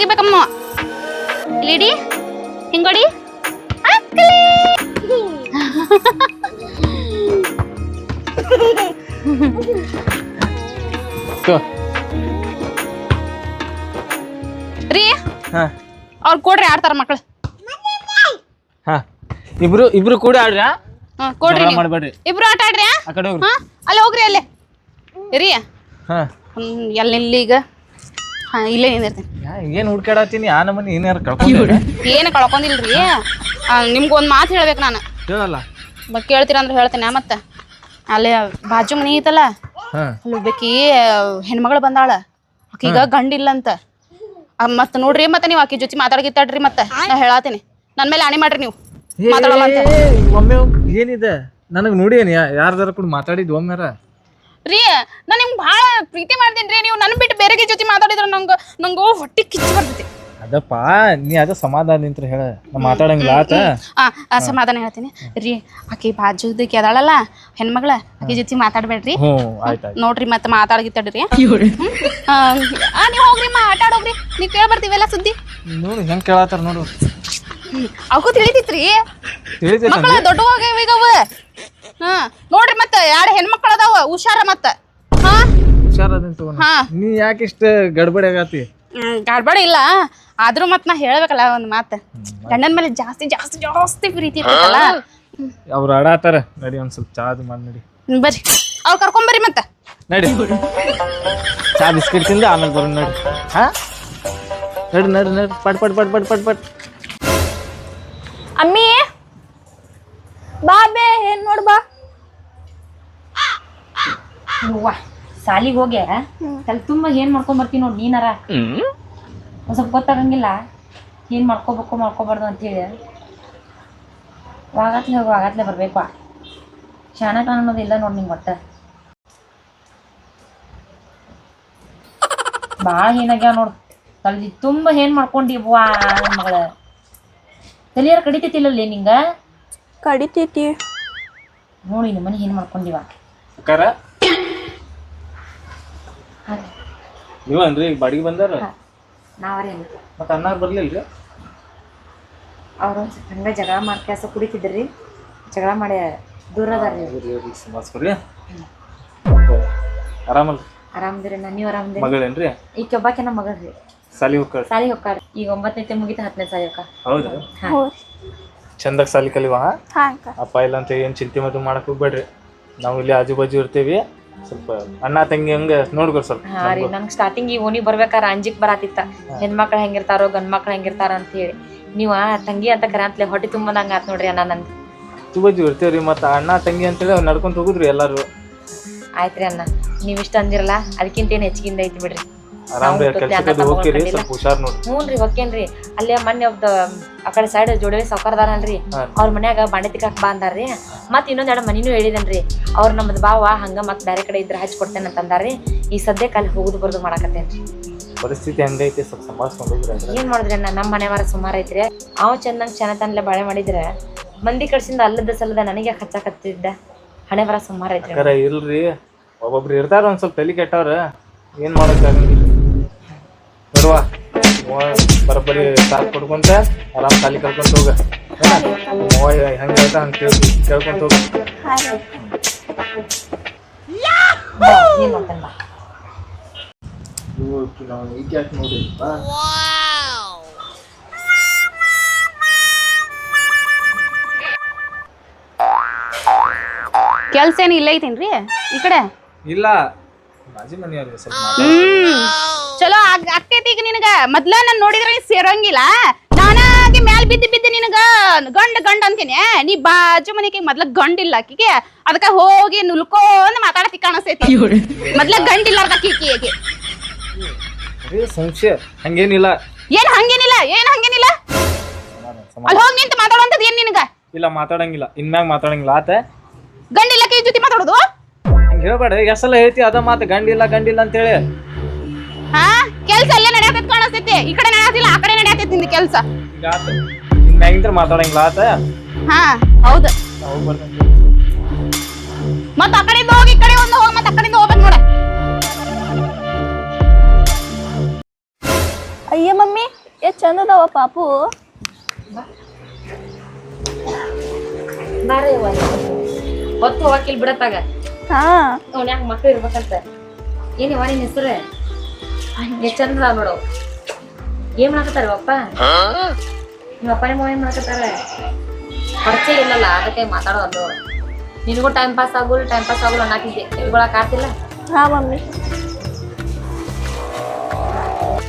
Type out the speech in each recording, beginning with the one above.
ಹೋಗಿಬೇಕಮ್ಮ. Lady ಹಿಂಗೊಡಿ. ರೀ ಅವ್ರು ಕೊಡ್ರಿ ಆಡ್ತಾರ ಮಕ್ಳು. ಹಾ. ಇಬ್ರು ಇಬ್ರು ಕೂಡ ಆಡ್ರಾ ಹಾ, ಕೊಡ್ರಿ ನೀವು. ಮಾಡ್ಬೇಡ್ರಿ. ಇಬ್ರು ಆಟ ಆಡ್ರಿ ಆ? ಆ ಕಡೆ ಹೋಗ್ರಿ. ಹಾ ಅಲ್ಲಿ ಹೋಗ್ರಿ ಅಲ್ಲೇ. ರೀ ಹಾ. ಹ್ಮ್ ಎಲ್ಲಿ ನಿಲ್ಲಿ ಈಗ? ಹಾ ಇಲ್ಲೇ ನಿಂದಿರ್ತೀನಿ. ಏನ್ ಹುಡ್ಕಾಡತ್ತೀನಿ ಆ ನಮ್ಮನಿ ಏನಾರ ಕಳ್ಕೊಂಡ್ರಿ ಏನು ಕಳ್ಕೊಂಡಿಲ್ರಿ? ನಿಮ್ಗೆ ಒಂದು ಮಾತು ಹೇಳ್ಬೇಕು ನಾನು. ಹೇಳಲ್ಲ ಬಟ್ ಕೇಳ್ತೀರ ಅಂದ್ರೆ ಹೇಳ್ತೇನೆ ಮತ್ತೆ. ಅಲ್ಲಿ ಬಾಜು ಮನಿ ಐತಲ್ಲ? ಹಾ. ಅಲ್ಲಿ ಒಬ್ಬಾಕಿ ಹೆಣ್ಮಗಳು ಬಂದಾಳ. ಆಕೀಗ ಗಂಡಿಲ್ಲ ಅಂತ ಮತ್ತೆ ನೋಡ್ರಿ ಮತ್ತೆ ನೀವು ಆಕಿ ಜೊತೆ ಮಾತಾಡಗಿತ್ತಾಡ್ರಿ ಮತ್ತೆ. ನಾ ಹೇಳಾತೀನಿ. ನನ್ನ ಮೇಲೆ ಆಣೆ ಮಾಡ್ರಿ ನೀವು. ಮಾತಾಡಲ್ಲ ಅಂತ. ಏ, ಒಮ್ಮೆ ಏನಿದೆ? ನನಗ್ ನೋಡಿ ಏನ್ ಯಾರ್ದಾರ ಕೂಡ ಮಾತಾಡಿದ್ ಒಮ್ಮೆರ? ರೀ ನಾ ನಿಮ್ಗೆ ಭಾಳ ಪ್ರೀತಿ ಮಾಡ್ತೀನಿ ರೀ ನೀವು ನನ್ನ ಬಿಟ್ಟು ಬೇರೆಗೆ ಜೊತೆ ಮಾತಾಡಿದ್ರೆ ನಂಗೆ ನಂಗೆ ಹೊಟ್ಟೆ ಕಿಚ್ಚು ಬರ್ತೈತಿ. ಅದಪ್ಪ ನೀ ಅದ ಸಮಾಧಾನ ನಿಂತ್ರ ಹೇಳ ನಾ ಮಾತಾಡಂಗಿಲ್ಲ ಆತ. ಆ ಆ, ಸಮಾಧಾನ ಹೇಳ್ತೀನಿ. ರೀ ಆಕಿ ಬಾಜುದಕ್ಕೆ ಅದಾಳಲ್ಲ ಹೆಣ್ಮಗಳ ಆಕಿ ಜೊತೆ ಮಾತಾಡ್ಬೇಡ್ರಿ. ಹ್ಞೂ ಆಯ್ತಾಯ್ತು. ನೋಡ್ರಿ ಮತ್ತೆ ಮಾತಾಡಗಿತ್ತಾಡ್ರಿ. ನೀವು ಹೋಗ್ರಿ ಮಾ ಆಟ ಆಡೋಗ್ರಿ. ನೀವು ಕೇಳಿ ಬರ್ತೀವೆಲ್ಲ ಸುದ್ದಿ. ನೋಡಿ ಹೆಂಗ್ ಕೇಳತ್ತಾರ ನೋಡು. ಅವಕ್ಕೂ ತಿಳಿತೈತ್ರಿ ತಿಳಿತೈತ ಮಕ್ಕಳ ದೊಡ್ಡ ಈಗ ಅವ. ಹಾ ನೋಡ್ರಿ ಮತ್ತೆ ಎರಡು ಹೆಣ್ಮಕ್ಳು ಅದಾವ ಹುಷಾರ ಮತ್ತ. ಹಾ? ಹುಷಾರದಂತ ತಗೋ ಹಾ. ನೀ. ಯಾಕೆ ಇಷ್ಟ ಗಡ್ಬಡಿ ಆಗತಿ ಗಡ್ಬಡಿ ಇಲ್ಲ. ಆದ್ರೂ ಮತ್ ನಾ ಹೇಳ್ಬೇಕಲ್ಲ ಒಂದ್ ಮಾತು. ಗಂಡನ ಮೇಲೆ ಜಾಸ್ತಿ ಜಾಸ್ತಿ ಜಾಸ್ತಿ ಪ್ರೀತಿ ಇರ್ತೈತಲ್ಲ. ಅವ್ರು ಆಡಾತಾರ. ನಡಿ ಒಂದ್ ಸ್ವಲ್ಪ ಚಾರ್ಜ್ ಮಾಡಿ ನಡಿ. ಬರ್ರಿ. ಅವ್ರು ಕರ್ಕೊಂಬರ್ರಿ ಮತ್ತ. ನಡಿ. ಚಾ ಬಿಸ್ಕಿಟ್ ತಿಂದ ಆಮೇಲೆ ಬರೋಣ ನಡಿ. ಹಾ? ನಡಿ ನಡಿ ನಡಿ. ಪಟ್ ಪಟ್ ಪಟ್ ಪಟ್ ಪಟ್ ಪಟ್. ಅಮ್ಮಿ? ಬಾ ಬೇ ಏನ್ ನೋಡ್ ಬಾ. ಅವ್ವ ಸಾಲಿಗೆ ಹೋಗ್ಯ ತಲೆ ತುಂಬಾ ಏನ್ ಮಾಡ್ಕೊಂಡ್ ಬರ್ತೀನಿ ನೋಡಿ ನೀನಾರ? ಒಂದ್ ಸ್ವಲ್ಪ ಗೊತ್ತಾಗಂಗಿಲ್ಲ. ಏನ್ ಮಾಡ್ಕೋಬೇಕು ಮಾಡ್ಕೋಬಾರ್ದು ಅಂತೇಳಿ. ವಾಗತ್ಲೆ ಹೋಗಿ ಆಗತ್ಲೆ ಬರ್ಬೇಕು. ಶಾಣಕ ಅನ್ನೋದು ಇಲ್ಲ ನೋಡಿ ನಿಂಗೆ ಒಟ್ಟ. ಬಾಳ ಏನಾಗ್ಯಾವ ನೋಡು. ತಲೆ ತುಂಬ ಏನ್ ಮಾಡ್ಕೊಂಡಿ ಬಾ ಮಗಳ. ತಲಿಯಾರ ಕಡಿತೈತಿಲ್ಲ ನಿಂಗ? ಕಡಿತೈತಿ. ನೋಡಿ ನಿಮ್ಮ ಮನೆ ಏನ್ ಮಾಡ್ಕೊಂಡಿವ? ಅಕ್ಕಾರ? ನೀವನ್ರಿ ಈಗ ಬಾಡಿಗೆ ಬಂದಾರ? ನಾವರೇ ಮತ್ತೆ ಅನ್ನಾರ ಬರ್ಲಿಲ್ರಿ? ಅವ್ರು ಹಂಗ ಜಗಳ ಮಾಡ್ಕ್ಯಾಸ ಕುಡಿತಿದ್ರಿ. ಜಗಳ ಮಾಡಿ ದೂರ ಅದಾರ್ರಿ ಸಮಾಸ್ಕರಿ ಆರಾಮಲ್ರಿ? ಆರಾಮದಿರಿ ನಾ ನೀವು ಆರಾಮದಿರಿ? ಮಗಳೇನ್ರಿ? ಈ ಒಬ್ಬಾಕಿನ ಮಗಳ್ರಿ. ಸಾಲಿ ಹೋಗ್ಕಳ ಸಾಲಿ ಈಗ ಒಂಬತ್ತನೇ ಮುಗಿತ ಹತ್ತನೇ ಸಾಲಿ ಹೊಕ್ಕ ಹೌದು? ಹೋ. ಚಂದಾಗ ಸಾಲಿ ಕಲಿವ? ಅಪ್ಪ ಇಲ್ಲ ಅಂತ ಏನ್ ಚಿಂತೆ ಮತ್ತು ಮಾಡಕ್ ಹೋಗ್ಬೇಡ್ರಿ. ನಾವು ಇಲ್ಲಿ ಆಜು ಬಾಜು ಇರ್ತೀವಿ. ಸ್ವಲ್ಪ ಅಣ್ಣ ತಂಗಿ ಹಂಗ ನೋಡ್ಕೊರ್ ಸ್ವಲ್ಪ ಹಾ ರೀ ನಂಗೆ ಸ್ಟಾರ್ಟಿಂಗ್ ಈ ಓಣಿ ಬರ್ಬೇಕಾರ ಅಂಜಿಕ್ ಬರಾತಿತ್ತ. ಹೆಣ್ಮಕ್ಳ ಹೆಂಗಿರ್ತಾರೋ ಗಂಡ್ ಮಕ್ಳ ಹೆಂಗಿರ್ತಾರ ಅಂತ ಹೇಳಿ. ನೀವು ಆ ತಂಗಿ ಅಂತ ಕರಂತ್ಲೆ ಹೊಟ್ಟೆ ತುಂಬದಂಗ ಆತ್ ನೋಡ್ರಿ ಅಣ್ಣ ನಂದು. ಆಜು ಬಾಜು ಇರ್ತೀವ್ರಿ ಮತ್ತೆ ಅಣ್ಣ ತಂಗಿ ಅಂತೇಳಿ ಹೇಳಿ ನಡ್ಕೊಂತ ಹೋಗುದ್ರಿ ಎಲ್ಲಾರು. ಆಯ್ತ್ರಿ ಅಣ್ಣ ನೀವ್ ಇಷ್ಟ ಅಂದಿರಲ್ಲ ಅದಕ್ಕಿಂತ ಏನ್ ಹೆಚ್ಚಿಗಿಂದ ಐತಿ ಬಿಡ್ರಿ. ಆರಾಮ್ರಿ ಕೆಲ್ಸಕ್ಕೆ ಹೋಗ್ತೀರಿ ಸ್ವಲ್ಪ ಹುಷಾರ್ ನೋಡ್ರಿ. ಹ್ಞೂನ್ರಿ ಹೊಕ್ಕೇನ್ರಿ. ಅಲ್ಲೇ ಮೊನ್ನೆ ಒಬ್ದ ಆ ಕಡೆ ಸೈಡ್ ಜೋಡವಿ ಸಾವ್ಕಾರದಾರಲ್ರಿ. ಅವ್ರ ಮನ್ಯಾಗ ಬಾಂಡೆ ತಿಕ್ಕಾಕ್ ಬಾ ಅಂದಾರ್ರಿ. ಮತ್ ಇನ್ನೊಂದ್ ಎರಡು ಮನಿನೂ ಹೇಳಿದನ್ರಿ. ಅವ್ರ ನಮ್ಮದ್ ಬಾವ ಹಂಗ ಮತ್ ಬ್ಯಾರೆ ಕಡೆ ಇದ್ರ ಹಚ್ಚಿ ಕೊಡ್ತೇನೆ ಅಂತಂದಾರ್ರಿ ಈ ಸದ್ಯಕ್ಕೆ ಅಲ್ಲಿ ಹೋಗುದು ಬರ್ದು ಮಾಡಾಕತ್ತೇನ್ರಿ. ಪರಿಸ್ಥಿತಿ ಹೆಂಗೈತಿ ಸ್ವಲ್ಪ ಸಂಭಾಳ್ಸ್ಕೊಂಡು ಏನ್ ಮಾಡಿದ್ರಿ ಅಣ್ಣ ನಮ್ಮ ಮನೆ ವಾರ ಸುಮಾರು ಐತ್ರಿ. ಅವ ಚಂದಂಗ್ ಚೆನ್ನತನ್ಲೆ ಬಾಳೆ ಮಾಡಿದ್ರೆ ಮಂದಿ ಕಡ್ಸಿಂದ ಅಲ್ಲದ ಸಲದ ನನಗೆ ಹಚ್ಚಾಕತ್ತಿದ್ದ ಹಣೆ ಬರ ಸುಮಾರು ಐತ್ರಿ ಇಲ್ರಿ ಒಬ್ಬೊಬ್ರು ಇರ್ತಾರ ಒಂದ್ ಸ್ವಲ್ಪ ತಲೆ ಕೆಟ್ಟವ್ರ. ಏನ್ ಮಾಡಕ್ ಬರೋಬ್ಬರಿ ಸಾಕ್ ಕೊಡ್ಕೊಂತ ಆರಾಮ್ ಸಾಲಿ ಕರ್ಕೊಂತ ಹೋಗ. ಹೆಂಗ ಅಂತ ಕೇಳ್ಕೊಂತ ಹೋಗ. ನೋಡಿ ಕೆಲ್ಸ ಏನು ಇಲ್ಲ ಐತೇನ್ರಿ ಈ ಕಡೆ? ಇಲ್ಲ ಬಾಜಿ ಮನೆಯವ್ರಿಗೆ ಸ್ವಲ್ಪ ಹ್ಮ್. ಚಲೋ ಆಗ್- ಆಕ್ಕೈತಿ ಈಗ ನಿನಗ. ಮೊದ್ಲ ನಾನ್ ನೋಡಿದ್ರೆ ನೀ ಸೇರಂಗಿಲ್ಲ. ನಾನಾಗಿ ಮ್ಯಾಲ್ ಬಿದ್ದು ಬಿದ್ದು ನಿನಗ ಗಂಡ ಗಂಡ ಅಂತೀನಿ. ನೀ ಬಾಜು ಮನೆಗೆ ಮೊದ್ಲ ಗಂಡಿಲ್ಲ ಆಕಿಗೆ. ಅದಕ್ಕ ಹೋಗಿ ನುಲ್ಕೊಂಡ್ ಮಾತಾಡತಿ ಕಾಣಿಸ್ತೈತಿ ಮೊದ್ಲ ಗಂಡಿಲ್ಲ ಆಕಿಗೆ ಬರೀ ಸಂಶಯ. ಹಂಗೇನಿಲ್ಲ. ಏನ್ ಹಂಗೇನಿಲ್ಲ? ಏನ್ ಹಂಗೇನಿಲ್ಲ? ಸಮಾಧಾನ- ಅಲ್ಲಿ ಹೋಗಿ ನಿಂತು ಮಾತಾಡುವಂಥದ್ದು ಏನ್ ನಿನಗ? ಇಲ್ಲ ಮಾತಾಡಂಗಿಲ್ಲ. ಇನ್ಮ್ಯಾಗ ಮಾತಾಡಂಗಿಲ್ಲ. ಆತ? ಗಂಡಿಲ್ಲ ಕೈ ಜೊತೆ ಮಾತಾಡೋದು? ಹಂಗ ಹೇಳ್ಬೇಡ. ಎಷ್ಟೆಲ್ಲ ಹೇಳ್ತಿ ಅದ ಮಾತು ಗಂಡಿಲ್ಲ ಗಂಡಿಲ್ಲ ಅಂತೇಳಿ. ಹಾ? ಕೆಲಸ ಎಲ್ಲ ನಡೆಯತೈತಿ ಕಾಣಿಸ್ತೈತಿ ಈ ಕಡೆ ನಡೆಯತಿಲ್ಲ ಆ ಕಡೆ ನಡೆಯತೈತಿ ನಿಂದ ಕೆಲ್ಸ. ಆತ ಮಾತಾಡಂಗಿಲ್ಲ ಆತ? ಹಾ ಹೌದು. ಮತ್ತ ಆ ಕಡೆಯಿಂದ ಹೋಗಿ ಈ ಕಡೆ ಒಂದು ಹೋಗಿ ಮತ್ತ ಆ ಕಡೆಯಿಂದ ಹೋಗ್ಬೇಕು ನೋಡ. ಅಯ್ಯ ಮಮ್ಮಿ ಎಷ್ಟು ಚಂದದವ ಪಾಪು. ನೀವು. ಹೊತ್ತು ಹೋಗಿಲ್ ಬಿಡತ್ತಾಗ. ಹಾ. ಅವ್ನ್ಯಾಗ ಮಕ್ಳು ಇರ್ಬೇಕಂತ? ಏನಿವ ನಿನ್ ಹೆಸರು? ಚಂದ ಅದಾವ್ ನೋಡು. ಏನ್ ಮಾಡಕತ್ತಾರ ಅಪ್ಪ? ನಿಮ್ಮ ಅಪ್ಪ ನಿಮ್ಮ ಏನ್ ಮಾಡಕತ್ತಾರ? ಪರಿಚಯ ಇಲ್ಲಲ್ಲ ಅದಕ್ಕೆ ಮಾತಾಡೋದು. ನಿನಗೂ ಟೈಮ್ ಪಾಸ್ ಆಗುಲ್ ಟೈಮ್ ಪಾಸ್ ಆಗುಲ್ ಅನ್ನತ್ತಿದ್ದೆ ತಿಳ್ಕೊಳಕ್ ಆಗ್ತಿಲ್ಲ? ಹಾ ಮಮ್ಮಿ.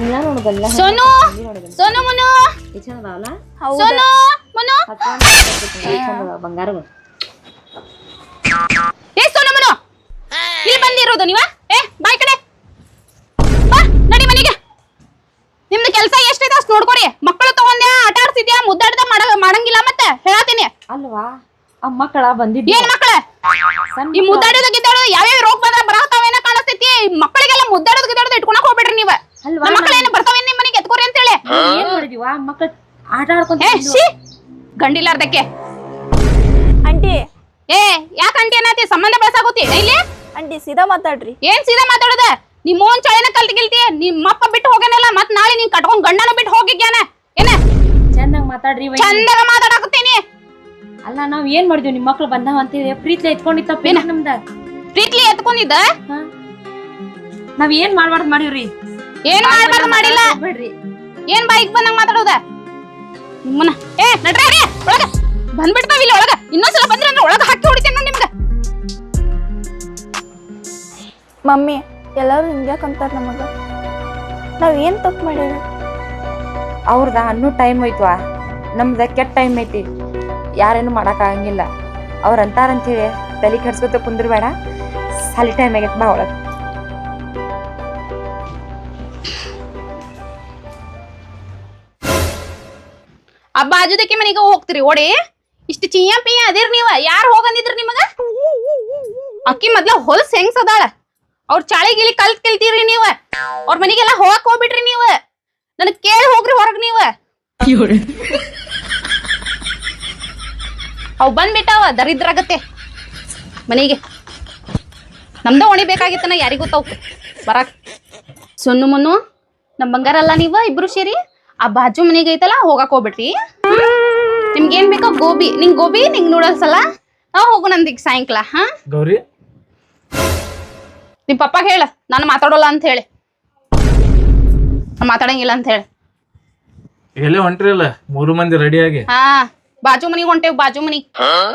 ಇಲ್ಲ ನೋಡುದಲ್ಲ? ಸೋನು! ಸೋನು ಮುನು! ಸೋನು ಮುನು! ಬಂಗಾರಗಳು ಏ ಸೋನು ಮುನು! ಇಲ್ಲಿ ಬಂದಿರೋದು ನೀವ? ಏ ಬಾಯ್ ಕಡೆ ಬಾ ನಡಿ ಮನೆಗೆ ನಿಮ್ದು ಕೆಲಸ ಎಷ್ಟಿದೆ ಅಷ್ಟು ನೋಡ್ಕೊರಿ. ಮಕ್ಕಳು ತಗೊಂಡ್ಯಾ ಆಟ ಆಡ್ಸಿದ್ಯಾ ಮುದ್ದಾಡ್ದ ಮಾಡ ಮಾಡಂಗಿಲ್ಲ ಮತ್ತೆ? ಹೇಳತೀನಿ ಅಲ್ವಾ? ಆ ಮಕ್ಕಳ ಬಂದಿದ್ಯ? ಏನ್ ಮಕ್ಕಳ ಈ ಮುದ್ದಾಡೋದು ಗಿದ್ದಾಡೋದು ಯಾವ್ಯಾವ ರೋಗ ಬಂದ್ರ ಬರತಾವೇನ ಕಾಣಿಸ್ತೈತಿ? ಮಕ್ಕಳಿಗೆಲ್ಲ ಮುದ್ದಾಡೋದು ಗಿದ್ದಾಡೋದು ಇಟ್ಕೊಳಕ್ ಹೋಗ್ಬೇಡ್ರಿ ನೀವ. ಅಲ್ವಾ ನಮ್ಮ ಮಕ್ಕಳೇನು ಬರ್ತಾವೇನ್ ನಿಮ್ ಮನೆಗೆ ಎತ್ಕೋರಿ ಅಂತೇಳಿ. ಏನ್ ಮಾಡಿದೀವ ಮಕ್ಕಳ ಆಟ ಆಡ್ಕೊಂತ ಏ ಶಿ ಗಂಡಿಲ್ಲಾರ್ದಕ್ಕೆ. ಆಂಟಿ. ಏ ಯಾಕ ಅಂಟಿ ಅನ್ನತಿ? ಸಂಬಂಧ ಬೆಳಸಾಗೋತಿ ಇಲ್ಲಿ ಆಂಟಿ ಸೀದಾ ಮಾತಾಡ್ರಿ. ಏನ್ ಸೀದಾ ಮಾತಾಡೋದ? ನಿಮ್ ಮೋನ್ ಚಳಿನ ಕಲ್ತ್ ಗಿಲ್ತಿ? ನಿಮ್ ಅಪ್ಪ ಬಿಟ್ಟು ಹೋಗ್ಯಾನಲ್ಲ ಮತ್ ನಾಳೆ ನೀನ್ ಕಟ್ಕೊಂಡ್ ಗಂಡನ ಬಿಟ್ಟು ಹೋಗಿಗ್ಯಾನ ಏನ? ಚೆನ್ನಾಗ್ ಮಾತಾಡ್ರಿ ವೈ ಚಂದಾಗ ಮಾತಾಡಕತ್ತೀನಿ. ಅಲ್ಲ ನಾವ್ ಏನ್ ಮಾಡಿದ್ವಿ? ನಿಮ್ ಮಕ್ಳು ಬಂದಾವ ಅಂತಿದೆ ಪ್ರೀತಿ ಎತ್ಕೊಂಡಿತ್ತಪ್ಪ ನಮ್ದ? ಪ್ರೀತ್ಲಿ ಎತ್ಕೊಂಡಿದ್ದ? ನಾವ್ ಏನ್ ಮಾಡ್ಬಾರ್ದು ಮಾಡಿವ್ರಿ? ಏನ್ ಮಾಡ್ಬಾರ್ದು ಮಾಡಿಲ್ಲ? ಬಿಡ್ರಿ ಏನ್ ಬೈಕ್ ಬಂದಂಗ ಮಾತಾಡೋದ? ನಿಮ್ಮನ ಏ ನಡ್ರಿ ಒಳಗ. ಬಂದ್ಬಿಡ್ತಾವ ಇಲ್ಲಿ ಒಳಗ. ಇನ್ನೊಂದ್ಸಲ ಬಂದ್ರೆ ಅಂದ್ರೆ ಒಳಗ ಹಾಕಿ ಹೊಡಿತೇನೆ ನಿಮ್ಗ. ಮಮ್ಮಿ ಎಲ್ಲರೂ ಹಿಂಗ್ಯಾಕಂತಾರ ನಮಗ. ನಾವ್ ಏನ್ ತಪ್ಪು ಮಾಡೇವಿ ಅವ್ರದ ಅನ್ನೂ ಟೈಮ್ ಐತ್ವಾ ನಮ್ದ ಕೆಟ್ಟ ಟೈಮ್ ಐತಿ. ಯಾರೇನು ಮಾಡಕ್ ಆಗಂಗಿಲ್ಲ. ಅವ್ರ ಅಂತಾರಂತೀವಿ ತಲೆ ಕೆಡ್ಸ್ಕೊತ ಕುಂದ್ರಬೇಡ. ಸಾಲಿ ಟೈಮ್ ಆಗೈತ್ ಬಾ ಒಳಗ. ಆ ಬಾಜುದಕ್ಕೆ ಮನೆಗೆ ಹೋಗ್ತೀರಿ ಓಡಿ. ಇಷ್ಟು ಚಿಯಾ ಪಿಯಾ ಅದಿರ್ ನೀವ. ಯಾರು ಹೋಗಂದಿದ್ರಿ ನಿಮಗ? ಅಕ್ಕಿ ಮೊದ್ಲ ಹೊಲ್ಸ್ ಹೆಂಗ್ಸ್ ಅದಾಳ? ಅವ್ರ ಚಾಳಿ ಗಿಳಿ ಕಲ್ತ್ ಕೆಲ್ತೀರಿ ನೀವ. ಅವ್ರ ಮನೆಗೆಲ್ಲ ಹೋಗಕ್ ಹೋಗ್ಬಿಟ್ರಿ ನೀವ. ನನಗ್ ಕೇಳಿ ಹೋಗ್ರಿ ಹೊರಗ್ ನೀವ. ಅವ್ ಬಂದ್ಬಿಟ್ಟಾವ ದರಿದ್ರಾಗತ್ತೆ. ಮನೆಗೆ. ನಮ್ದ ಒಣಿಬೇಕಾಗಿತ್ತನ ಯಾರಿಗೂ ತಾವ್. ಬರಾಕ್. ಸೊನ್ನು ಮುನ್ನು ನಮ್ ಬಂಗಾರ ಅಲ್ಲ ನೀವ ಇಬ್ರು ಸೇರಿ? ಆ ಬಾಜು ಮನೆಗೆ ಐತಲ್ಲ ಹೋಗಕ್ ಹೋಗ್ಬಿಟ್ರಿ. ನಿಮ್ಗೆ ಏನ್ ಬೇಕೋ ಗೋಬಿ. ನಿಂಗ್ ಗೋಬಿ ನಿಂಗ್ ನೂಡಲ್ಸ್ ಅಲ್ಲ? ನಾವ್ ಹೋಗು ನಂದಿಗ್ ಸಾಯಂಕಾಲ ಹಾ? ಗೌರಿ ನಿಮ್ ಪಪ್ಪಾಗ ಹೇಳ ನಾನು ಮಾತಾಡೋಲ್ಲ ಅಂತ ಹೇಳಿ. ಮಾತಾಡಂಗಿಲ್ಲ ಅಂತ ಹೇಳಿ. ಎಲ್ಲೇ ಹೊಂಟ್ರಿಲ್ಲ? ಮೂರು ಮಂದಿ ರೆಡಿಯಾಗಿ ಹಾ ಬಾಜು ಮನಿಗೆ ಹೊಂಟೇವ್ ಬಾಜು ಮನಿ.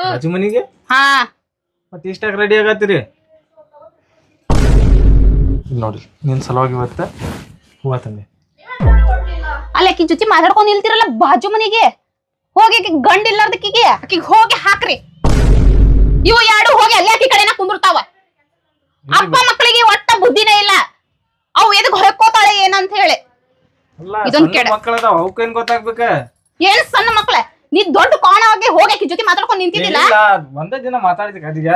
ಬಾಜು ಮನಿಗೆ? ಹಾ. ಮತ್ತೆ ಇಷ್ಟಾಗ ರೆಡಿ ಆಗತ್ತೀರಿ? ನೋಡಿ ನಿನ್ ಸಲುವಾಗಿ ಇವತ್ತ ಹೂವ ತಂದೆ. ಅಲ್ಲ ಆಕಿ ಜೊತೆ ಮಾತಾಡ್ಕೊಂಡು ನಿಲ್ತಿರಲ್ಲ ಬಾಜು ಮನಿಗೆ? ಹೋಗಿ ಆಕಿ ಗಂಡ ಇಲ್ಲಾರ್ದಕ್ಕಿಗೆ ಆಕಿಗೆ ಹೋಗಿ ಹಾಕ್ರಿ. ಇವು ಎರಡು ಹೋಗಿ ಅಲ್ಲೇ ಆಕಿ ಕಡೆನ ಕುಂದಿರ್ತಾವ? ಅಪ್ಪ ಮಕ್ಕಳಿಗೆ ಒಟ್ಟ ಬುದ್ಧಿನೇ ಇಲ್ಲ. ಅವು ಎದಕ್ ಹೊಯ್ಕೋತಾಳೆ ಏನಂತ ಹೇಳಿ. ಇದೊಂದ್ ಕೆಡ. ಅವಕ್ಕೇನ್ ಗೊತ್ತಾಗ್ಬೇಕ? ಏನ್ ಸಣ್ಣ ಮಕ್ಳ? ನೀ ದೊಡ್ಡ ಕೋಣ ಹೋಗಿ ಹೋಗಕ್ಕೆ ಜೊತೆ ಮಾತಾಡ್ಕೊಂಡ್ ನಿಂತಿದ್ದಿಲ್ಲ ಇಲ್ಲ ಒಂದೇ ದಿನ ಮಾತಾಡಿದ ಅದೀಗ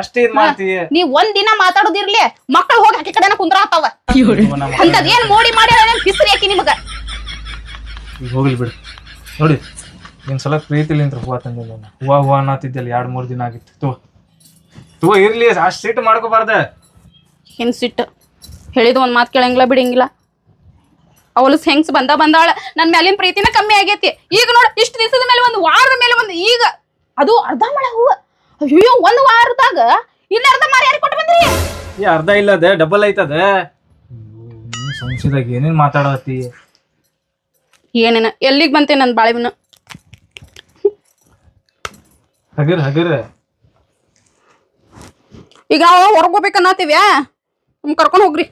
ಎಷ್ಟು ಇದ್ ಮಾಡ್ತಿ? ನೀ ಒಂದ್ ದಿನ ಮಾತಾಡೋದಿರ್ಲಿ ಮಕ್ಕಳು ಹೋಗಿ ಹಾಕಿ ಕಡೆನ ಕುಂದ್ರ ಮಕ್ಕಳು- ಅಂತದ್ ಏನ್ ಮೋಡಿ ಮಾಡಿ ಕಿಸ್ರಿ ಹಾಕಿ ನಿಮಗ? ಈಗ ಹೋಗ್ಲಿ ಬಿಡು. ನೋಡಿ ನಿನ್ ಸಲ ಪ್ರೀತಿಲಿಂತ್ರ ಹೂವ ತಂದಿಲ್ಲ ಹೂವ ಹೂವ ಅನ್ನತ್ತಿದ್ದಲ್ಲ ಎರಡ್ ಮೂರ್ ದಿನ ಆಗಿತ್ತು. ತಗೋ. ತಗೋ ಇರ್ಲಿ ಅಷ್ಟು ಸಿಟ್ಟು ಮಾಡ್ಕೋಬಾರ್ದ. ಏನ್ ಸಿಟ್ಟು? ಹೇಳಿದ ಒಂದು ಮಾತು ಕೇಳಂಗಿಲ್ಲ ಬಿಡಂಗಿಲ್ಲ. ಅವಳು ಹೆಂಗ್ಸ್ ಬಂದ ಬಂದಾಳ ನನ್ನ ಮೇಲಿನ ಪ್ರೀತಿನ ಕಮ್ಮಿ ಆಗೈತಿ. ಈಗ ನೋಡು ಇಷ್ಟು ದಿವಸದ ಮೇಲೆ ಒಂದು ವಾರದ ಮೇಲೆ ಒಂದು ಈಗ ಅದು ಅರ್ಧ ಮಳೆ ಹೂವು. ಅಯ್ಯೋ ಒಂದು ವಾರದಾಗ ಇನ್ನ ಅರ್ಧ ಮಾರಿ ಯಾರು ಕೊಟ್ಟು ಬಂದ್ರಿ? ಈ ಅರ್ಧ ಇಲ್ಲದ ಡಬಲ್ ಐತದ. ಸಂಶಯದಾಗ ಏನೇನ್ ಮಾತಾಡತ್ತಿ ಏನೇನ ಎಲ್ಲಿಗೆ ಬಂತೆ ನನ್ನ ಬಾಳೆವಿನ ಹಗರ್ ಹಗರ್. ಈಗ ಹೊರಗೋಬೇಕನ್ನತ್ತೀವ್ಯಾ ನಮ್ ಕರ್ಕೊಂಡ್ ಹೋಗ್ರಿ.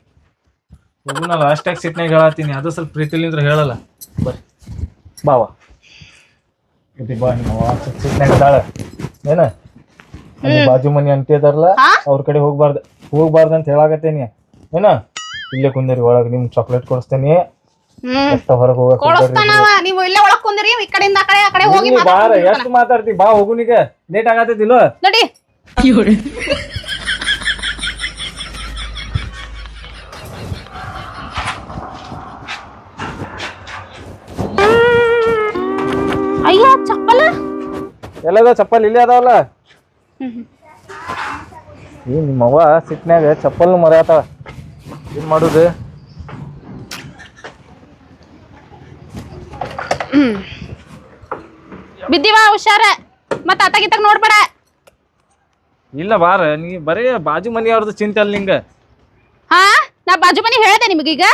ಹೋಗುನಲ್ಲ ಅಷ್ಟಾಗಿ ಸಿಟ್ನಾಗ ಹೇಳತ್ತೀನಿ. ಅದು ಸ್ವಲ್ಪ ಪ್ರೀತಿಲಿಂದ್ರ ಹೇಳಲ್ಲ. ಬರ್ರಿ. ಬಾವ ಇದು ಬಾ ನಿಮ್ಮ ಅವ್ವ. ಸ್ವಲ್ಪ ಸಿಟ್ನಾಗ ಅದಾಳ ಏನ? ಅಲ್ಲಿ ಬಾಜು ಮನಿ ಅಂತಿದಾರಲ್ಲ ಹಾ? ಅವ್ರ ಕಡೆ ಹೋಗ್ಬಾರ್ದು ಹೋಗ್ಬಾರ್ದು ಅಂತ ಹೇಳಾಕತ್ತೇನಿ. ಏನ? ಇಲ್ಲೇ ಕುಂದರಿ ಒಳಗ್ ನಿಮ್ ಚಾಕ್ಲೇಟ್ ಕೊಡಿಸ್ತೇನಿ. ಹ್ಮ್. ಎಷ್ಟ ಹೊರಗೆ ಹೋಗಕ್ ಕೊಳಸ್ತಾನವ ನೀವು? ಇಲ್ಲೇ ಒಳಗ್ ಕುಂದ್ರಿ ಈ ಕಡೆಯಿಂದ ಆ ಕಡೆ ಆ ಕಡೆ ಹೋಗಿ ಬಾರ ಮಾತಾಡ್ಕೊಂಡ್ ಎಷ್ಟು ಮಾತಾಡ್ತಿ? ಬಾ ಹೋಗುನಿಗ. ಲೇಟ್ ಆಗತ್ತಿಲ್ಲ ನಡಿ. ಅಯ್ಯ ಚಪ್ಪಲ? ಎಲ್ಲದ ಚಪ್ಪಲ್ ಇಲ್ಲೇ ಅದಾವಲ್ಲ? ಈ ನಿಮ್ಮವ್ವ ಸಿಟ್ನ್ಯಾಗ ಚಪ್ಪಲ್ ಮರ್ಯಾತಾಳ ಏನ್ ಮಾಡುದು? ಬಿದ್ದಿವಾ ಹುಷಾರ. ಮತ್ತ ಅತ್ತಾಗಿತ್ತಾಗ ನೋಡ್ಬೇಡ. ಇಲ್ಲ ಬಾರ ನೀ ಬರೀ ಬಾಜು ಮನಿ ಅವ್ರದ್ದು ಚಿಂತೆ ಅಲ್ಲ ನಿಂಗ. ಹಾ? ನಾ ಬಾಜು ಮನಿ ಹೇಳ್ದೆ ನಿಮಗೀಗ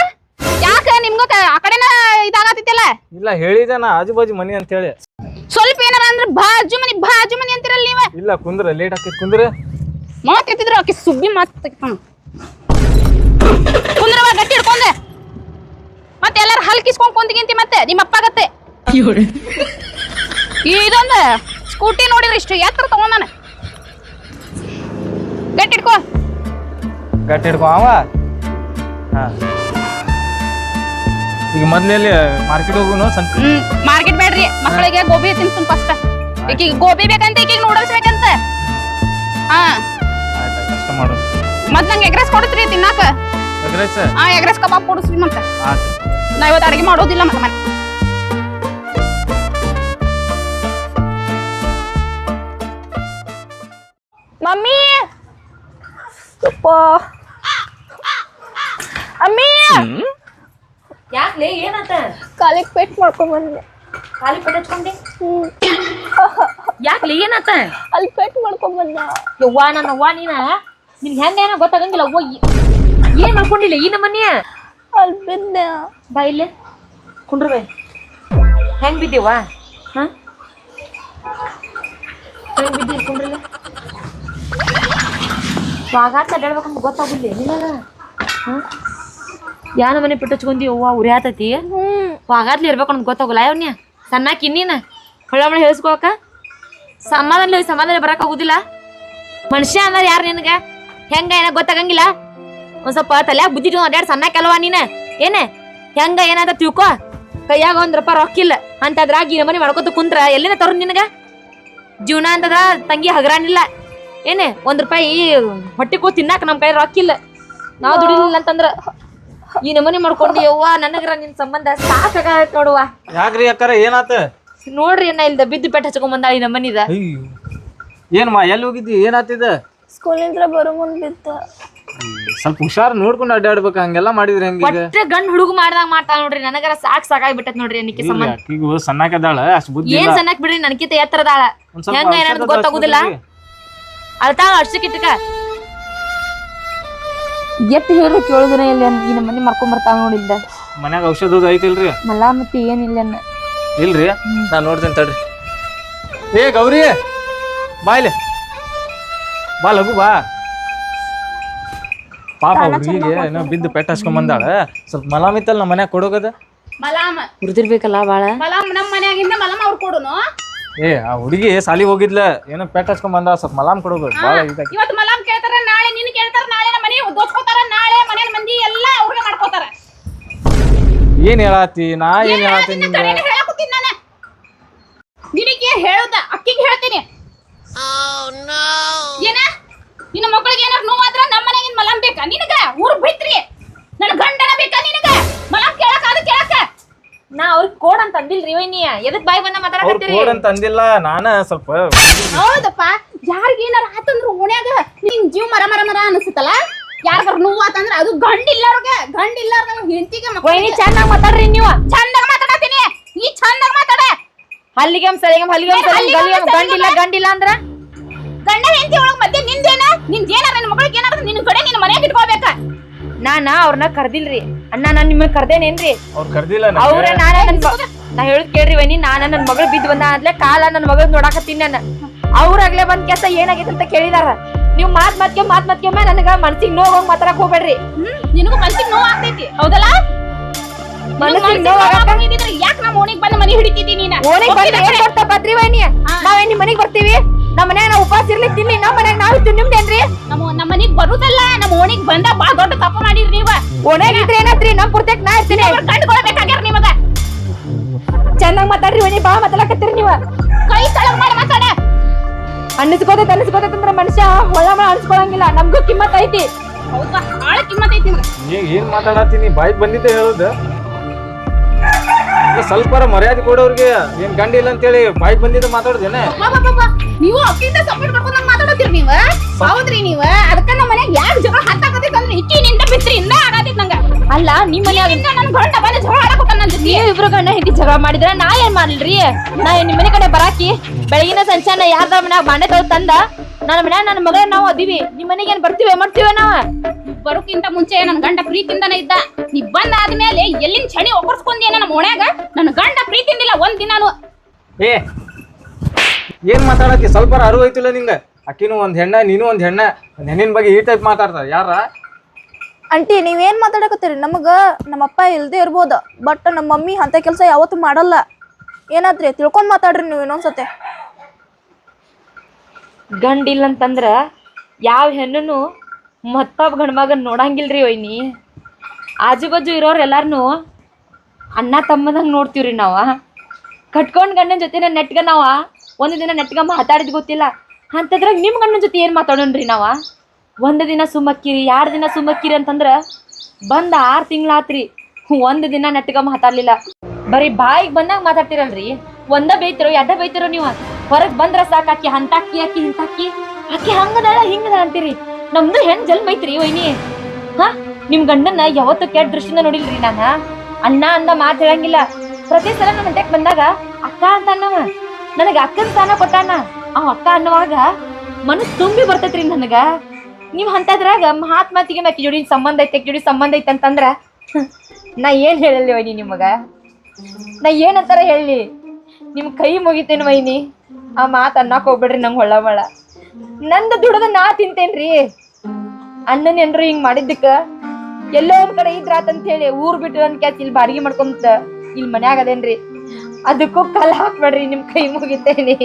ಯಾಕ ನಿಮ್ಗ ಕ- ಆ ಕಡೆನ ಇದಾಗತ್ತಿತ್ತಲ್ಲ? ಇಲ್ಲ ಹೇಳಿದೆ ನಾ ಆಜು ಬಾಜು ಮನಿ ಅಂತ ಹೇಳಿ ಸ್ವಲ್ಪ ಏನಾರ ಅಂದ್ರೆ ಬಾಜು ಮನಿ ಬಾಜು ಮನಿ ಅಂತಿರಲ್ಲ ನೀವ? ಇಲ್ಲ ಕುಂದ್ರ ಲೇಟ್ ಆಕೈತಿ ಕುಂದ್ರ. ಮಾತ್ ಎತ್ತಿದ್ರು ಆಕಿ ಸುಬ್ಬಿ ಮಾತ್ ತೆಗಿತಾನ ಕುಂದ್ರವ ಗಟ್ಟಿ ಹಿಡ್ಕೊಂಡೆ. ಮತ್ತೆ ಎಲ್ಲಾರು ಹಲ್ಕಿಸ್ಕೊಂಡ್ ಕುಂತಿಗಿಂತಿ ಮತ್ತೆ ನಿಮ್ಮ ಅಪ್ಪ ಆಗತ್ತೆ. ಇದೊಂದು ಸ್ಕೂಟಿ ನೋಡಿದ್ರೆ ಇಷ್ಟು ಎತ್ತರ ತಗೊಂಡಾನ ಗಟ್ಟಿ ಹಿಡ್ಕೋ. ಗಟ್ಟಿ ಹಿಡ್ಕೊ ಅವ ಹಾ. ಈಗ ಮೊದ್ಲೆಲ್ಲಿ ಮಾರ್ಕೆಟ್ ಹೋಗುನು ಸಂತ ಹ್ಮ್ ಮಾರ್ಕೆಟ್ ಬೇಡ್ರಿ. ಮಕ್ಕಳಿಗೆ ಗೋಬಿ ತಿನ್ಸುನ್ ಫಸ್ಟ್ ಈಕಿಗೆ ಗೋಬಿ ಬೇಕಂತ ಈಕಿಗೆ ನೂಡಲ್ಸ್ ಬೇಕಂತ. ಹಾ. ಆಯ್ತು ಕಷ್ಟ ಮಾಡು. ಮತ್ ನಂಗೆ ಎಗ್ರೆಸ್ ಕೊಡಿಸ್ರಿ ತಿನ್ನಾಕ. ಅಗ್ರೆಸ್ ಹಾ ಎಗ್ರೆಸ್ ಕಬಾಬ್ ಕೊಡಿಸ್ರಿ ಮತ್ತೆ. ಆಯ್ತು. ನಾ ಇವತ್ತು ಅಡಿಗೆ ಮಾಡೋದಿಲ್ಲ ಮತ್ತೆ ಮನೆ. ಮಮ್ಮಿ! ಯಪ್ಪ ಅಮ್ಮಿ! ಯಾಕ್ಲೆ ಏನಂತ? ಕಾಲಿಗೆ ಪೇಟ್ ಮಾಡ್ಕೊಂಡ್ ಬಂದೆ. ಖಾಲಿ ಪೆಟ್ ಹಚ್ಕೊಂಡೆ. ಯಾಕ್ಲೆ ಏನಂತ? ಅಲ್ಲಿ ಪೇಟ್ ಮಾಡ್ಕೊಂಡ್ ಬಂದೆ. ಯವ್ವ ನನ್ನ ಅವ್ವ ನೀನ? ನಿನ್ ಹೆಂಗ ಏನೋ ಗೊತ್ತಾಗಂಗಿಲ್ಲ ಅವ್ವ ಏನು ಮಾಡ್ಕೊಂಡಿಲ್ಲ ಈ ನಮ್ಮನಿಯ ಅಲ್ಲಿ ಬಿದ್ದೆ. ಬಾ ಇಲ್ಲೇ ಕುಂಡ್ರಬೆ ಹೆಂಗ್ ಬಿದ್ದೀವ ಹಾ? ಹೆಂಗ್ ಬಿದ್ದಿ ಕುಂಡ್ರಲ್ಲ ವಾಗಾತ ಹೇಳ್ಬೇಕಂತ ಗೊತ್ತಾಗಿಲ್ಲ ನಿನ್ನ ಹ? ಯಾನ ಮನೆ ಪಿಟ್ಟಚ್ಕೊಂಡಿ ಅವ್ವ ಆತತಿ ಹ್ಮ್ ವಾಗಾತ್ಲಿ ಇರ್ಬೇಕು ಅಂತ ಗೊತ್ತಾಗಲ್ಲ. ಯಾವನ್ಯ ಸಣ್ಣಾಕಿ ನೀನ ಹೊಳಮಳೆ ಹೇಳಿಸ್ಕೋಕ ಸಮಾಧಾನ ಸಮಾಧಾನ ಬರಕ್ ಆಗುದಿಲ್ಲ. ಮನುಷ್ಯ ಅಂದ್ರೆ ಯಾರು ನಿನಗ? ಹೆಂಗ ಏನ ಗೊತ್ತಾಗಂಗಿಲ್ಲ? ಒಂದ್ ಸ್ವಲ್ಪ ತಲ್ಯಾಗ ಬುದ್ಧಿ ಅಡ್ಯಾಡ್ ಸಣ್ಣ ಕೆಲವ ನೀನ? ಏನ? ಹೆಂಗ ಏನಂತ ತಿಳ್ಕೊ. ಕೈಯಾಗ ಒಂದ್ ರೂಪಾಯಿ ರೊಕ್ಕಿಲ್ಲ ಅಂತದ್ರಾಗ ಈ ಮನೆ ಮಾಡ್ಕೊತ ಕುಂತ್ರ ಎಲ್ಲಿನ ತರು ನಿನಗ? ಜೀವನ ಅಂತದ ತಂಗಿ ಹಗರಾನಿಲ್ಲ. ಏನೇ? ಒಂದ್ ರೂಪಾಯಿ ಹೊಟ್ಟೆ ಕೂ ತಿನ್ನಾಕ ನಮ್ ಕೈ ರೊಕ್ಕಿಲ್ಲ ನಾವು ದುಡಿಲಿಲ್ಲ ಅಂತಂದ್ರ ಈ ನಮನಿ ಮಾಡ್ಕೊಂಡು ಯವ್ವ ನನಗ್ರ ನಿನ್ ಸಂಬಂಧ ಸಾಕಾಗ ನೋಡುವ. ಯಾಕ್ರಿ ಅಕ್ಕಾರ ಏನಾತ? ನೋಡ್ರಿ ಅಣ್ಣ ಇಲ್ದ ಬಿದ್ದು ಪೆಟ್ಟ ಹಚ್ಕೊಂಡ್ ಬಂದ ಈ ನಮ್ಮನಿದ. ಅಯ್ಯೋ. ಏನ್ ಮಾ ಎಲ್ಲಿ ಹೋಗಿದ್ದಿ? ಏನಾತಿದ ಸ್ಕೂಲಿಂದ ಬರೋ ಮುಂದ್ ಬಿತ್ತ ಸ್ವಲ್ಪ ಹುಷಾರ್ ನೋಡ್ಕೊಂಡು ಅಡ್ಡಾಡ್ಬೇಕು ಹಂಗೆಲ್ಲ ಮಾಡಿದ್ರಿ ಹೆಂಗೆ ಈಗ? ಒಟ್ಟ ಗಂಡ್ ಹುಡುಗ ಮಾಡ್ದಾಗ ಮಾಡ್ತಾ ನೋಡ್ರಿ ನನಗರ ಸಾಕ್ ಸಾಕಾಗಿ ಬಿಟ್ಟತ್ ನೋಡ್ರಿ ಅನ್ನಕ್ಕೆ ಸಂಬಂಧ. ಅಕ್ಕಿಗೂ ಸಣ್ಣಾಕದಾಳ ಅಷ್ಟ್ ಬುದ್ಧಿ ಏನ್ ಇಲ್ಲ. ಸಣ್ಣಕ್ ಬಿಡ್ರಿ ನನಕಿತ ಎತ್ತರದಾಳ. ಒಂದ್ ಸ್ವಲ್ಪ ಹೆಂಗ ಅದು ಗೊತ್ತಾಗುದಿಲ್ಲ. ಅಳ್ತಾಳ ಅಷ್ಟಕ್ಕಿಟ್ಟಕ ಎತ್ತು ಹೇಳಿದ್ರು ಕೇಳುದಿನ ಇಲ್ಲ ಈ ಮನೆ ಮರ್ಕೊಂಡ್ ಬರ್ತಾವ ನೋಡಿದ್ದ ಮನ್ಯಾಗ ಔಷಧ ಐತಿಲ್ರಿ ಮಲ್ಲ ಮತ್ತೆ ಏನಿಲ್ಲ ಇಲ್ರಿ? ನಾ ನೋಡ್ತೇನೆ ತಡ್ರಿ. ಏ ಗೌರಿ! ಬಾ ಇಲ್ಲಿ. ಬಾ ಲಘು ಬಾ. ಪಾಪ ಹುಡುಗಿಗೆ ಏನೋ ಬಿದ್ದು ಪೆಟ್ಟ ಹಚ್ಕೊಂಡ್ ಬಂದಾಳ ಸ್ವಲ್ಪ ಮಲಾಮಿತ್ತಲ್ಲ ನಮ್ಮ ಮನ್ಯಾಗ ಕೊಡೋಗದ? ಮಲಾಮ. ಹುರಿದಿರ್ಬೇಕಲ್ಲ ಬಾಳ? ಮಲಾಮ್ ನಮ್ಮ ಮನ್ಯಾಗಿಂದ ಮಲಾಮ್ ಅವ್ರು ಕೊಡೋನು. ಏ ಆ ಹುಡುಗಿ ಸಾಲಿ ಹೋಗಿದ್ಲ ಏನೋ ಪೆಟ್ಟ ಹಚ್ಕೊಂಡ್ ಬಂದಾಳ ಸ್ವಲ್ಪ ಮಲಾಮ್ ಕೊಡೋಗ ಬಾಳ ಇದಾಗಿ. ಇವತ್ತು ಮಲಾಮ್ ಕೇಳ್ತಾರ ನಾಳೆ ನಿನ್ ಕೇಳ್ತಾರ ನಾಳೆ ನಮ್ಮ ಮನೆ ದೋಚ್ಕೋತಾರ ನಾಳೆ ಮನೆ ಮಂದಿ ಎಲ್ಲ ಅವ್ರಿಗೆ ಮಾಡ್ಕೋತಾರ. ಏನ್ ಹೇಳಾತಿ? ನಾ ಏನ್ ಹೇಳಾತಿ ನಿಂಗೆ? ಕರೆನ ಹೇಳಕತ್ತೀನಿ ನಾನು. ನಿನಗೆ ಹೇಳುದ ಅಕ್ಕಿಗೆ ಹೇಳ್ತೀನಿ. ಏನ? ನಿನ್ನ ಮಕ್ಕಳಿಗೆ ಏನಾರ ನೋವಾದ್ರ ನಮ್ಮ ಮನೆಗಿನ ಮಲಂ ಬೇಕಾ ನಿನಗ? ಊರ್ ಬಿಟ್ರಿ. ನನ್ನ ಗಂಡನ ಬೇಕಾ ನಿನಗ? ಮಲಮ್ ಕೇಳಕ ಅದು ಕೇಳಕ ನಾ ಅವ್ರಿಗೆ ಕೋಡ್ ಅಂತ ಅಂದಿಲ್ರಿ ವೈನಿ ಎದಕ್ ಬಾಯಿ ಬಂದ ಅವ್ರು ಮಾತಾಡಕತ್ತೀರಿ ಕೋಡ್ ಅಂತ ಅಂದಿಲ್ಲ ನಾನ ಸ್ವಲ್ಪ ಹೌದಪ್ಪ. ಯಾರಿಗ ಏನಾರ ಆತಂದ್ರು ಓಣ್ಯಾಗ ನಿನ್ ಜೀವ ಮರ ಮರ ಮರ ಅನಿಸುತ್ತಲ್ಲ? ಯಾರಿಗಾರ ನೋವು ಆತಂದ್ರ ಅದು ಗಂಡ ಇಲ್ಲಾರ್ಗೆ ಗಂಡ ಇಲ್ಲಾರ್ಗ ಹೆಂಡತಿಗೆ ವೈನಿ ಚೆನ್ನಾಗ್ ಮಾತಾಡ್ರಿ ನೀವು. ಚಂದಾಗ ಮಾತಾಡತೀನಿ ನೀ ಚಂದಾಗ ಮಾತಾಡ. ಹಲ್ಲಿಗಮ್ ಸಲಿಗಮ್ ಹಲ್ಲಿಗಮ್ ಗಂಡ ಇಲ್ಲ ಗಂಡಿಲ್ಲ ಗಂಡಿಲ್ಲ ಅಂದ್ರ? ಗಂಡ ಹೆಂಡತಿ ಒಳಗ ಮತ್ತೆ ನಿಂದೇನ? ನಿನ್ ಏನಾರ ನಿನ್ ಮಗಳಿಗೆ ಏನಾರ ನಿನ್ನ ಕಡೆ ನಿನ್ ಮನೆಗೆ ಇಟ್ಕೋಬೇಕ ನಾನ ಅವ್ರನ್ನ ಕರ್ದಿಲ್ರಿ. ಅಣ್ಣ ನಾನ್ ನಿಮ್ಮ ಕರ್ದೇನೇನ್ರಿ? ಅವ್ರು ಕರ್ದಿಲ್ಲ ಅವ್ರ ನನಗೆ. ನಾನ ನನ್ ನಾ ಹೇಳುದ್ ಕೇಳ್ರಿ ವೈನಿ ನಾನ ನನ್ ಮಗಳು ಬಿದ್ದು ಬಂದ ಆದ್ಲೆ ಕಾಲ ನನ್ ಮಗಳ್ ನೋಡಾಕತ್ತೀನಿ ನಾನು. ಅವ್ರಾಗ್ಲೇ ಬಂದ್ ಕೆಲಸ ಏನಾಗೈತೆ ಅಂತ ಕೇಳಿದಾರ. ನೀವ್ ಮಾತ್ ಮಾತ್ಕೆ ಮಾತ್ ಮಾತ್ಕೊಮ್ಮೆ ನನಗ ಮನ್ಸಿಗೆ ನೋವು ಹೋಗಿ ಮಾತಾಡಕ್ ಹೋಗ್ಬೇಡ್ರಿ ನಿನಗೂ ಮನ್ಸಿಗೆ ನೋವು ಆಗ್ತೈತಿ. ಹೌದಲ್ಲ? ಮನಸ್ಸಿಗೆ ನೋವು ಆಗಕ್ಕ? ಯಾಕೆ ನಮ್ಮ ಓಣಿಗೆ ಬಂದು ಮನೆ ಹಿಡಿತಿದ್ದಿ ನೀನು? ಓಣಿಗೆ ಬಂದು ಏನು ಕೊಡ್ತಾ ಬದ್ರಿ ವೈನಿ? ನಾವೇನ್ ನಿಮ್ಮ ಮನೆಗೆ ಬರ್ತೀವಿ? ನಮ್ಮ ಮನ್ಯಾಗ ನಾವ್ ಉಪವಾಸ ಇರ್ಲಿ ತಿನ್ನಿ ನಮ್ಮ ಮನ್ಯಾಗ ನಾವ್ ಇತ್ತು ನಿಮ್ದೇನ್ರಿ ನಮ್ಮ ನಮ್ಮ ಮನೆಗೆ ಬರುದಲ್ಲ ನಮ್ಮ ಓಣಿಗೆ ಬಂದ ಬಾ ದೊಡ್ಡ ತಪ್ಪು ಮಾಡಿರಿ ನೀವ. ಓಣ್ಯಾಗ ಇದ್ರೆ ಏನಾತ್ರಿ? ನಮ್ಮ ಪುರ್ತಕ್ ನಾ ಇರ್ತೀನಿ. ಕಂಡುಕೊಳ್ಬೇಕಾಗ್ಯಾರ ನಿಮಗ. ಚೆನ್ನಾಗ್ ಮಾತಾಡ್ರಿ ವೈನಿ ಬಾ ಮಾತಾಡಕತ್ತೀರಿ ನೀವ. ಕೈ ತಳಗ್ ಮಾಡಿ ಮಾತಾಡ. ಅನ್ನಿಸ್ಕೋತೈತ್ ಅನ್ನಿಸ್ಕೋತೈತಂದ್ರ ಮನುಷ್ಯ ಹೊಳ ಮಳ ಅನ್ಸ್ಕೊಳಂಗಿಲ್ಲ ನಮ್ಗೂ ಕಿಮ್ಮತ್ ಐತಿ. ಹೌದಾ? ಆಳ ಕಿಮ್ಮತ್ ಐತಿ ನಿಮ್ಗೆ. ಏ- ಏನ್ ಮಾತಾಡತ್ತೀನಿ ಬಾಯ್ಗ್ ಬಂದಿದ್ದೆ ಹೇಳುದ. ಸ್ವಲ್ಪ ಮರ್ಯಾದೆ ಕೊಡೋರ್ಗೆ ಏನ್ ಗಂಡ ಇಲ್ಲ ಅಂತೇಳಿ ಬಾಯ್ ಬಂದಿದ್ದ ಮಾತಾಡೋದೇನೆ. ಅಬ್ಬಬ್ಬಬ್ಬ, ನೀವು ಅಕ್ಕಿಂದ ಸಪೋರ್ಟ್ ಮಾಡ್ಕೊಂಡ್ ಮಾತಾಡತ್ತೀರಿ ನೀವ? ಹೌದ್ರಿ ನೀವ? ಅದಕ್ಕ ನಮ್ಮ ಮನ್ಯಾಗ ಯಾರು ಜಗಳ ಹತ್ತಾಕತೈತಿ ಅಂದ್ರೆ ಇಕ್ಕಿ ನಿಂದ ಬಿತ್ರಿ ಇಂದ ಆಗತೈತಿ ನಂಗ. ಅಲ್ಲ ನಿಮ್ಮ ನಿಮ್ ಮನ್ಯಾಗ ನನ್ ಗಂಡ ಬಂದು ಜಗಳ ಆಡಕತ್ತಾನ ನನ್ ಜೊತೆ. ನೀವ್ ಇಬ್ರು ಗಂಡ ಹೆಂಡತಿ ಜಗಳ ಮಾಡಿದ್ರ ನಾ ಏನ್ ಮಾಡ್ಲ್ರಿ ನಾ ನಿಮ್ ಮನೆ ಕಡೆ ಬರಾಕಿ? ಬೆಳಗಿನ ಸಂಚಾನ ಯಾರ್ದ ಮನ್ಯಾಗ ಬಾಂಡೆ ತಂದ? ನನ್ನ ಮನ್ಯಾಗ ನನ್ನ ಮಗ ನಾವು ಅದೀವಿ. ನಿಮ್ ಮನೆಗೆ ಏನ್ ಬರ್ತೀವಿ ಮಾಡ್ತೀವಿ ನಾವ? ಬರೋಕ್ಕಿಂತ ಮುಂಚೆ ನನ್ನ ಗಂಡ ಪ್ರೀತಿಯಿಂದನೇ ಇದ್ದ. ನೀ ಬಂದ ಆದ್ಮೇಲೆ ಎಲ್ಲಿನ ಚಳಿ ಒಕ್ಕರ್ಸ್ಕೊಂಡಿ ನನ್ನ ಮೋಣ್ಯಾಗ ನನ್ನ ಗಂಡ ಪ್ರೀತಿಯಿಂದಿಲ್ಲ ಒಂದ್ ದಿನಾನು ಏ ಏನ್ ಮಾತಾಡಕ್ಕೆ ಸ್ವಲ್ಪ ಅರಿವು ಐತಿಲ್ಲ ನಿಂಗ? ಅಕ್ಕಿನೂ ಒಂದ್ ಹೆಣ್ಣ ನೀನು ಒಂದ್ ಹೆಣ್ಣ. ಒಂದ್ ಹೆಣ್ಣಿನ ಬಗ್ಗೆ ಈ ಟೈಪ್ ಮಾತಾಡ್ತಾರ. ಯಾರ ಅಂಟಿ ನೀವೇನ್ ಮಾತಾಡಕತ್ತೀರಿ? ನಮಗ ನಮ್ಮಪ್ಪ ಇಲ್ದೇ ಇರ್ಬೋದು. ಬಟ್ ನಮ್ಮ ಮಮ್ಮಿ ಅಂತ ಕೆಲಸ ಯಾವತ್ತು ಮಾಡಲ್ಲ. ಏನಾದ್ರಿ? ತಿಳ್ಕೊಂಡ್ ಮಾತಾಡ್ರಿ ನೀವು ಇನ್ನೊಂದ್ಸತೆ. ಗಂಡಿಲ್ಲ ಅಂತಂದ್ರ ಯಾವ ಹೆಣ್ಣು ಮತ್ತೊಬ್ಬ ಗಂಡ ಮಗನ್ ನೋಡಂಗಿಲ್ರಿ ಒಯ್ನಿ ಆಜು ಬಾಜು ಇರೋರ್ ಎಲ್ಲಾರ್ನು ಅಣ್ಣ ತಮ್ಮದಂಗ್ ನೋಡ್ತೀವ್ರಿ ನಾವ. ಕಟ್ಕೊಂಡ್ ಗಂಡನ ಜೊತೆ ನೆಟ್ಗ ನಾವ. ಒಂದು ದಿನ ನೆಟ್ಗ ಮಾತಾಡಿದ್ ಗೊತ್ತಿಲ್ಲ. ಅಂತದ್ರಾಗ ನಿಮ್ ಗಂಡನ ಜೊತೆ ಏನ್ ಮಾತಾಡೋಣ್ರಿ ನಾವ? ಒಂದು ದಿನ ಸುಮ್ಮಕ್ಕಿರಿ ಎರಡು ದಿನ ಸುಮ್ಮಕ್ಕಿರಿ ಅಂತಂದ್ರೆ ಬಂದ ಆರು ತಿಂಗಳಾತ್ರಿ ಒಂದು ದಿನ ನೆಟ್ಗ ಮಾತಾಡ್ಲಿಲ್ಲ. ಬರೀ ಬಾಯಿಗೆ ಬಂದಾಗ ಮಾತಾಡ್ತಿರಲ್ರಿ. ಒಂದ ಬೈತಿರೋ, ಎಡ್ಡ ಬೈತಿರೋ ನೀವು ಹೊರಗೆ ಬಂದ್ರ ಸಾಕಾಕಿ ಹಂತಾಕಿ ಆಕಿ ಹಿಂತಾಕಿ ಆಕಿ. ಹಂಗದಾಳ ಹಿಂಗದ ಅಂತೀರಿ. ನಮ್ದು ಹೆಣ್ ಜಲ್ಮ ಐತ್ರಿ ವೈನಿ. ಹಾ? ನಿಮ್ ಗಂಡನ್ನ ಯಾವತ್ತು ಕೆಟ್ಟ ದೃಷ್ಟಿಯಿಂದ ನೋಡಿಲ್ರಿ ನಾನ? ಅಣ್ಣ ಅಂದ ಮಾತು ಹೇಳಂಗಿಲ್ಲ. ಪ್ರತಿ ಸಲ ನಮ್ಮ ಮನ್ಯಾಗ್ ಬಂದಾಗ ಅಕ್ಕ ಅಂತ ಅನ್ನವ. ನನಗ ಅಕ್ಕನ ಸ್ಥಾನ ಕೊಟ್ಟಾನ ಅವ ಅಕ್ಕ ಅನ್ನುವಾಗ ಮನಸ್ಸು ತುಂಬಿ ಬರ್ತೈತ್ರಿ ನನಗ. ನೀವ್ ಅಂತದ್ರಾಗ ಮಹಾತ್ಮಾತಿಗೆ ನಾಕಿ ಜೋಡಿ ಸಂಬಂಧ ಐತೆ, ಜೋಡಿ ಸಂಬಂಧ ಐತೆ ಅಂತಂದ್ರ ನಾ ಏನ್ ಹೇಳಲಿ ವೈನಿ ನಿಮಗ? ನಾ ಏನಂತಾರ ಹೇಳಿ ನಿಮ್ ಕೈ ಮುಗಿತೇನ್ ವೈನಿ? ಆ ಮಾತು ಅನ್ನಕ್ ಹೋಗ್ಬಿಡ್ರಿ ನಂಗೆ ಹೊಳ್ಳ ಬಳ ನಂದು ದುಡದ ನಾ ತಿಂತೇನ್ರಿ. ಅಣ್ಣನ ಏನ್ರು ಹಿಂಗ್ ಮಾಡಿದ್ದಕ್ಕ? ಎಲ್ಲೋ ಒಂದ್ ಕಡೆ ಇದ್ರಾತಂತ ಹೇಳಿ, ಊರ್ ಬಿಟ್ಟು ಒಂದ್ ಕ್ಯಾಚ್ ಇಲ್ಲಿ ಬಾಡಿಗೆ ಮಾಡ್ಕೊಂತ ಇಲ್ಲಿ ಮನ್ಯಾಗ ಅದೇನ್ರಿ? ಅದಕ್ಕೂ ಕಲ್ ಹಾಕ್ಬೇಡ್ರಿ, ನಿಮ್ ಕೈ ಮುಗಿತೇನಿ.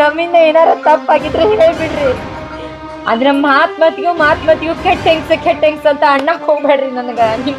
ನಮ್ಮಿಂದ ಏನಾರ ತಪ್ಪಾಗಿದ್ರೆ ಹೇಳ್ಬಿಡ್ರಿ. ಅಂದ್ರೆ ಮಾತ್ ಮಾತಿಗೂ ಮಾತ್ ಮಾತಿಗೂ ಕೆಟ್ಟ ಹೆಂಗ್ಸ ಕೆಟ್ಟ ಹೆಂಗ್ಸ ಅಂತ ಅಣ್ಣಕ್ ಹೋಗ್ಬೇಡ್ರಿ ನನಗ. ನಿಮ್